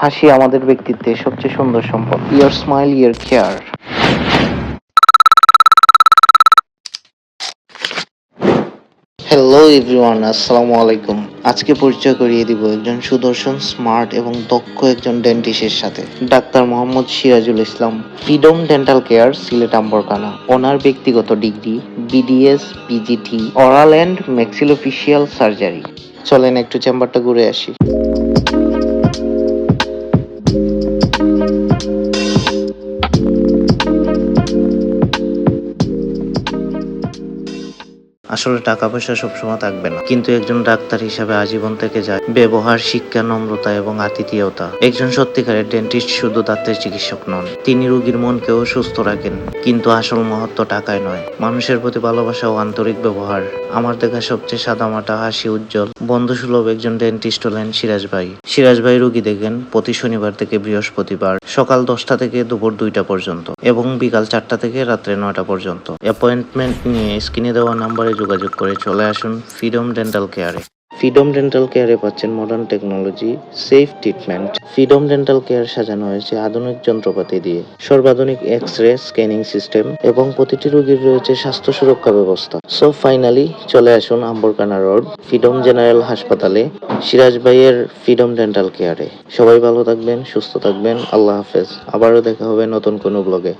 হাসি আমাদের ব্যক্তিত্বে সবচেয়ে সুন্দর সম্পদ। Your smile your care hello everyone আসসালামু আলাইকুম। আজকে পরিচয় করিয়ে দিব একজন সুদর্শন স্মার্ট এবং দক্ষ একজন ডেন্টিস্টের সাথে। Doctor Mohammad Sirajul Islam freedom dental care Sylhet Amberkhana. ওনার ব্যক্তিগত degree BDS PGT oral and maxillofacial surgery চলেন একটু চেম্বারটা ঘুরে আসি। আসলে টাকা পয়সা সবসময় থাকবে না। কিন্তু একজন ডাক্তার হিসাবে আজীবন থেকে যায়। ব্যবহার, শিক্ষা, নম্রতা এবং আতিথেয়তা। একজন সত্যিকারের ডেন্টিস্ট শুধু দাঁতের চিকিৎসক নন, তিনি রোগীর মনকেও সুস্থ রাখেন। কিন্তু আসল মহত্ব টাকায় নয়। মানুষের প্রতি ভালোবাসা ও আন্তরিক ব্যবহার। আমার দেখা সবচেয়ে সাদামাটা, হাসি, উজ্জ্বল। বন্ধুসুলভ একজন ডেন্টিস্ট হলেন সিরাজ ভাই। সিরাজ ভাই রোগী দেখেন প্রতি শনিবার থেকে বৃহস্পতিবার, সকাল দশটা থেকে দুপুর দুইটা পর্যন্ত এবং বিকাল চারটা থেকে রাত্রে নয়টা পর্যন্ত। অ্যাপয়েন্টমেন্ট নিয়ে স্ক্রিনে দেওয়া নাম্বারে যোগাযোগ করে চলে আসুন ফ্রিডম ডেন্টাল কেয়ারে। ফ্রিডম ডেন্টাল কেয়ারে পাচ্ছেন modern technology safe treatment freedom dental care সাজানো হয়েছে আধুনিক যন্ত্রপাতি দিয়ে। সর্বাধুনিক এক্স রে স্ক্যানিং সিস্টেম এবং প্রতিটি রোগীর রয়েছে স্বাস্থ্য সুরক্ষা ব্যবস্থা। সো ফাইনালি চলে আসুন আম্বরকানা রোড ফ্রিডম জেনারেল হাসপাতালে, সিরাজ ভাইয়ের ফ্রিডম ডেন্টাল কেয়ারে। সবাই ভালো থাকবেন, সুস্থ থাকবেন, আল্লাহ হাফেজ। আবারও দেখা হবে নতুন কোনো ব্লগে